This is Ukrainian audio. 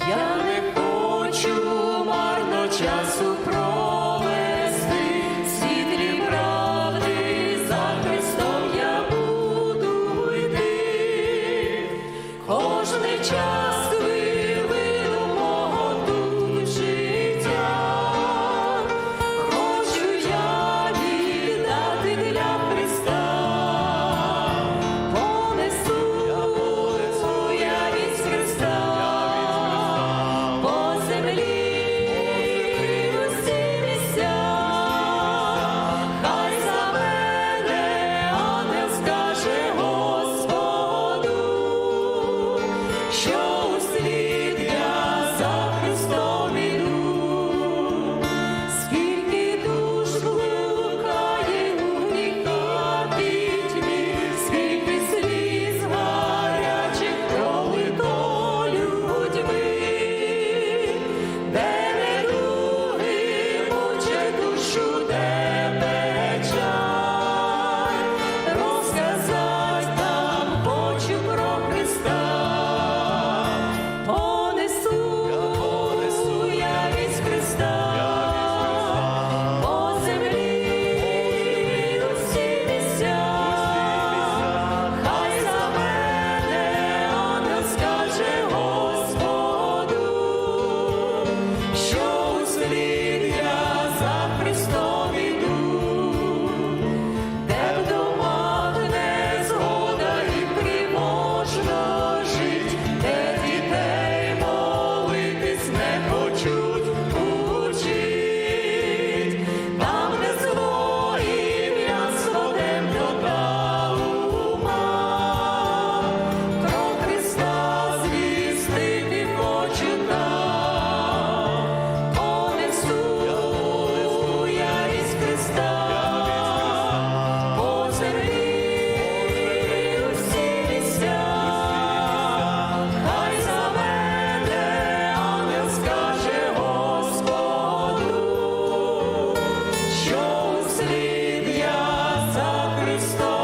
Я не хочу марно часу провести, світлі правди за Христом я буду йти, кожний час. Sure. Christos.